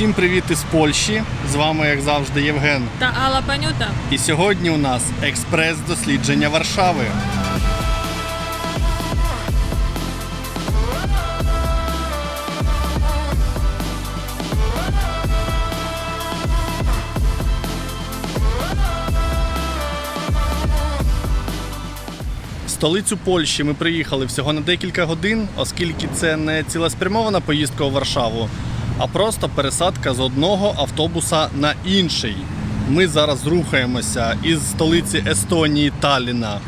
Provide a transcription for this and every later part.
Всім привіт із Польщі. З вами, як завжди, Євген. та Алла Панюта. І сьогодні у нас експрес-дослідження Варшави. Столицю Польщі ми приїхали всього на декілька годин, оскільки це не цілеспрямована поїздка у Варшаву, а просто пересадка з одного автобуса на інший. Ми зараз рухаємося із столиці Естонії Талліна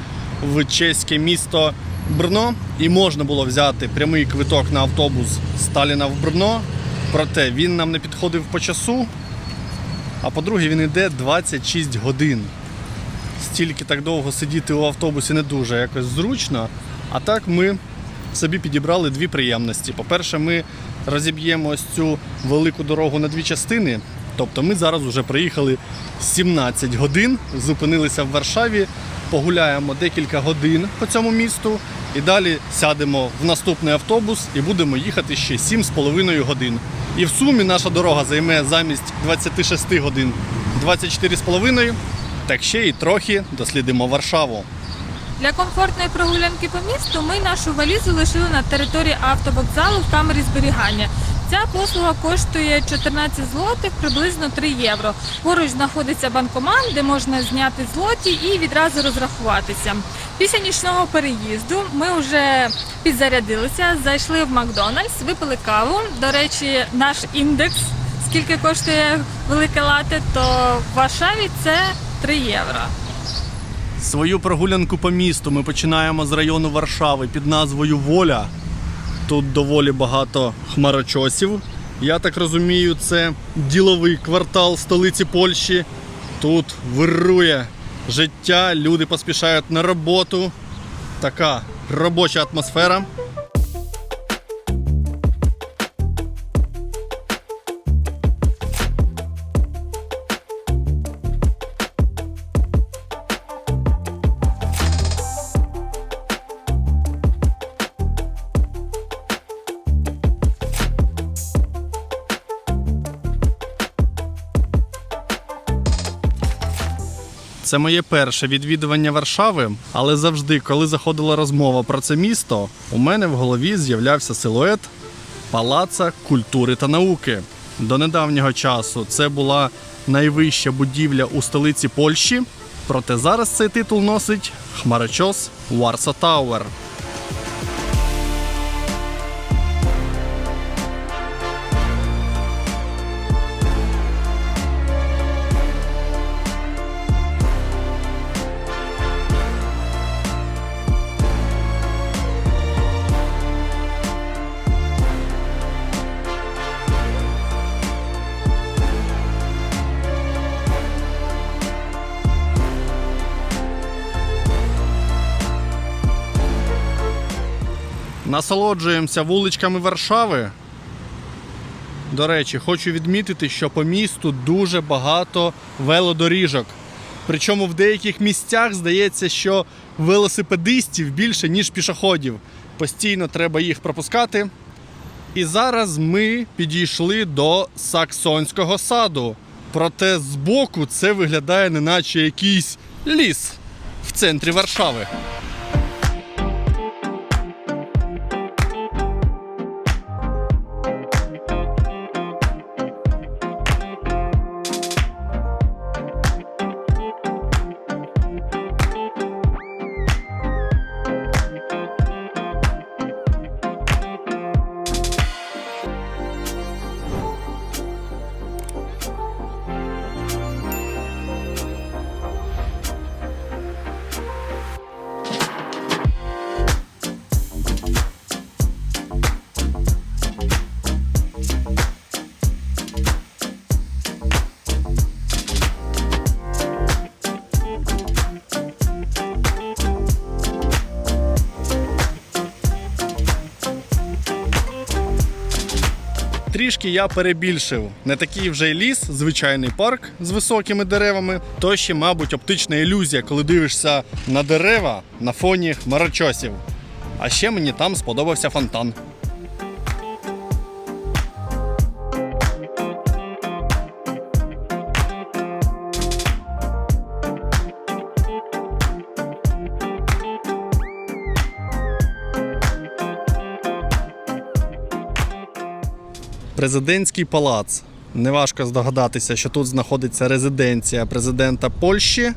в чеське місто Брно, і можна було взяти прямий квиток на автобус з Талліна в Брно. Проте він нам не підходив по часу. А по-друге, він йде 26 годин стільки так довго сидіти у автобусі не дуже якось зручно. А так ми собі підібрали дві приємності. По-перше, ми розіб'ємо ось цю велику дорогу на дві частини. Тобто ми зараз вже приїхали 17 годин, зупинилися в Варшаві, погуляємо декілька годин по цьому місту і далі сядемо в наступний автобус і будемо їхати ще 7,5 годин. І в сумі наша дорога займе замість 26 годин 24,5 так ще й трохи дослідимо Варшаву. Для комфортної прогулянки по місту ми нашу валізу лишили на території автовокзалу в камері зберігання. Ця послуга коштує 14 злотих, приблизно 3 євро. Поруч знаходиться банкомат, де можна зняти злоті і відразу розрахуватися. Після нічного переїзду ми вже підзарядилися, зайшли в Макдональдс, випили каву. До речі, наш індекс, скільки коштує велике лате, то в Варшаві це 3 євро. Свою прогулянку по місту ми починаємо з району Варшави під назвою Воля. Тут доволі багато хмарочосів. Я так розумію, це діловий квартал столиці Польщі. Тут вирує життя, люди поспішають на роботу. Така робоча атмосфера. Це моє перше відвідування Варшави, але завжди, коли заходила розмова про це місто, у мене в голові з'являвся силует Палаца культури та науки. До недавнього часу це була найвища будівля у столиці Польщі, проте зараз цей титул носить хмарочос Варса Тауер. Насолоджуємося вуличками Варшави. До речі, хочу відмітити, що по місту дуже багато велодоріжок. Причому в деяких місцях здається, що велосипедистів більше, ніж пішоходів. Постійно треба їх пропускати. І зараз ми підійшли до Саксонського саду. Проте збоку це виглядає неначе якийсь ліс в центрі Варшави. Трішки я перебільшив. Не такий вже й ліс, звичайний парк з високими деревами. То ще, мабуть, оптична ілюзія, коли дивишся на дерева на фоні хмарочосів. А ще мені там сподобався фонтан. Президентський палац. Неважко здогадатися, що тут знаходиться резиденція президента Польщі.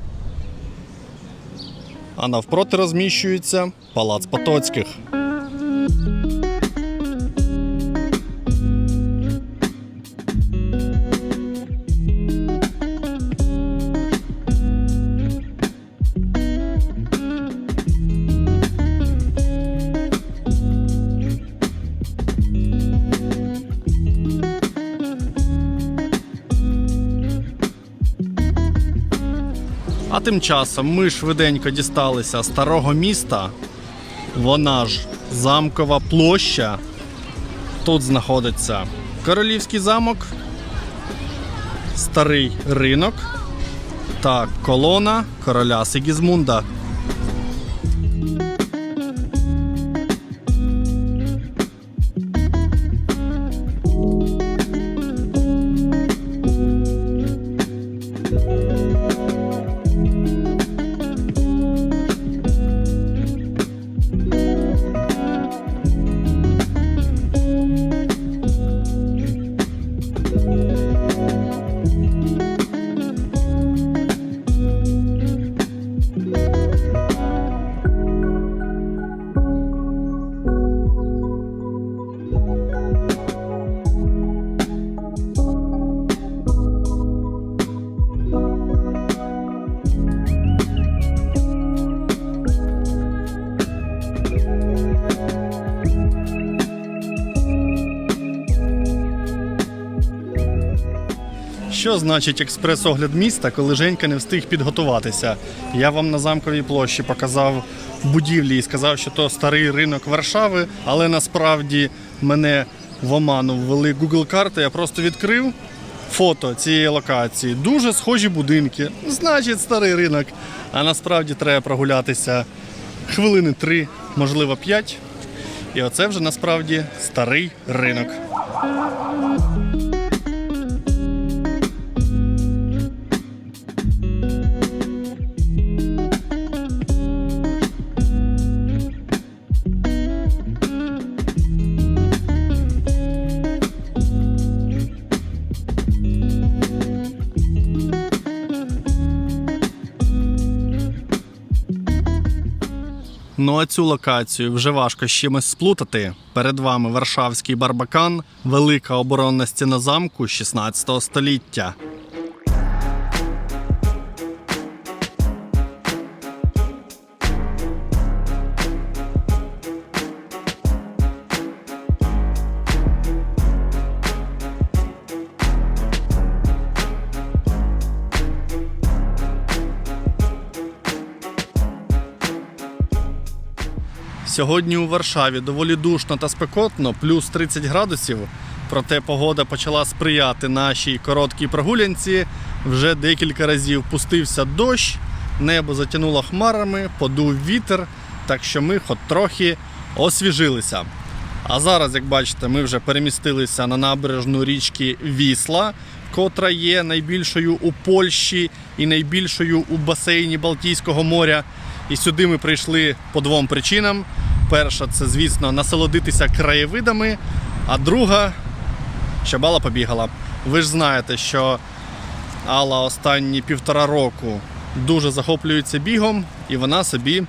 А навпроти розміщується палац Потоцьких. А тим часом ми швиденько дісталися старого міста. Вона ж замкова площа. Тут знаходиться Королівський замок, старий ринок та колона короля Сигізмунда. Що значить експрес-огляд міста, коли Женька не встиг підготуватися? Я вам на замковій площі показав будівлі і сказав, що то старий ринок Варшави, але насправді мене в оману ввели Google карти. Я просто відкрив фото цієї локації. Дуже схожі будинки. Значить, старий ринок. А насправді треба прогулятися хвилини три, можливо, п'ять. І оце вже насправді старий ринок. Ну а цю локацію вже важко з чимось сплутати. Перед вами Варшавський барбакан, велика оборонна стіна замку 16 століття. Сьогодні у Варшаві доволі душно та спекотно, плюс 30 градусів. Проте погода почала сприяти нашій короткій прогулянці. Вже декілька разів пустився дощ, небо затягнуло хмарами, подув вітер, так що ми хоч трохи освіжилися. А зараз, як бачите, ми вже перемістилися на набережну річки Вісла, котра є найбільшою у Польщі і найбільшою у басейні Балтійського моря. І сюди ми прийшли по двом причинам. Перша це, звісно, насолодитися краєвидами, а друга, щоб Алла побігала. Ви ж знаєте, що Алла останні півтора року дуже захоплюється бігом, і вона собі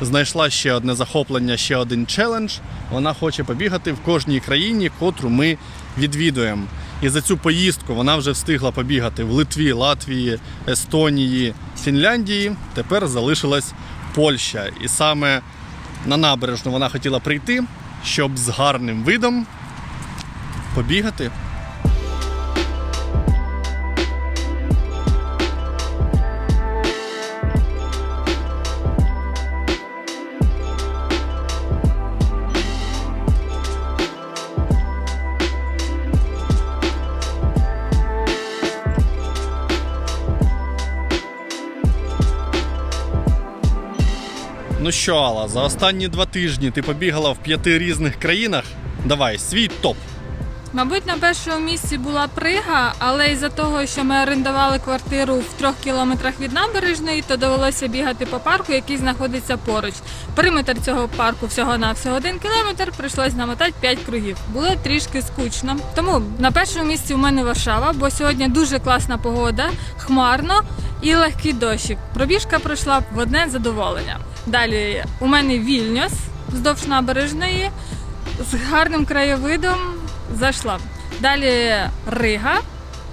знайшла ще одне захоплення, ще один челендж. Вона хоче побігати в кожній країні, котру ми відвідуємо. І за цю поїздку вона вже встигла побігати в Литві, Латвії, Естонії, Фінляндії. Тепер залишилась Польща. І саме на набережну вона хотіла прийти, щоб з гарним видом побігати. Що, Алла, за останні два тижні ти побігала в п'яти різних країнах. Давай, свій топ. Мабуть, на першому місці була Прига, але із-за того, що ми орендували квартиру в трьох кілометрах від набережної, то довелося бігати по парку, який знаходиться поруч. Периметр цього парку всього на всього один кілометр, прийшлось намотати 5 кругів. Було трішки скучно. Тому на першому місці у мене Варшава, бо сьогодні дуже класна погода, хмарно і легкий дощик. Пробіжка пройшла в одне задоволення. Далі у мене Вільнюс вздовж набережної з гарним краєвидом зайшла. Далі Рига,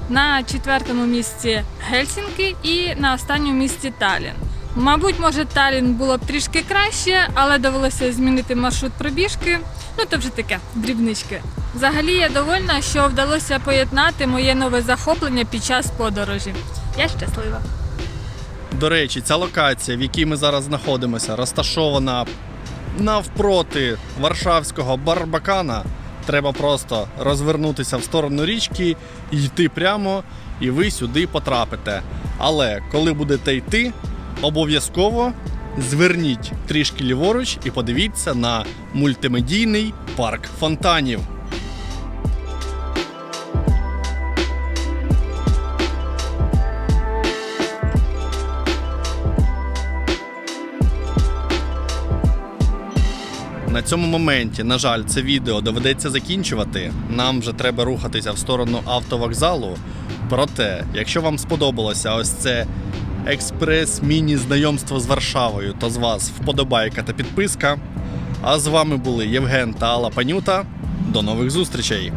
на четвертому місці Гельсінки і на останньому місці Талін. Мабуть, може, Талін було б трішки краще, але довелося змінити маршрут пробіжки. Ну, то вже таке, дрібнички. Взагалі я довольна, що вдалося поєднати моє нове захоплення під час подорожі. Я щаслива. До речі, ця локація, в якій ми зараз знаходимося, розташована навпроти Варшавського Барбакана. Треба просто розвернутися в сторону річки йти прямо, і ви сюди потрапите. Але коли будете йти, обов'язково зверніть трішки ліворуч і подивіться на мультимедійний парк фонтанів. Цьому моменті, на жаль, це відео доведеться закінчувати. Нам вже треба рухатися в сторону автовокзалу. Проте, якщо вам сподобалося ось це експрес-міні знайомство з Варшавою, то з вас вподобайка та підписка. А з вами були Євген та Алла Панюта. До нових зустрічей!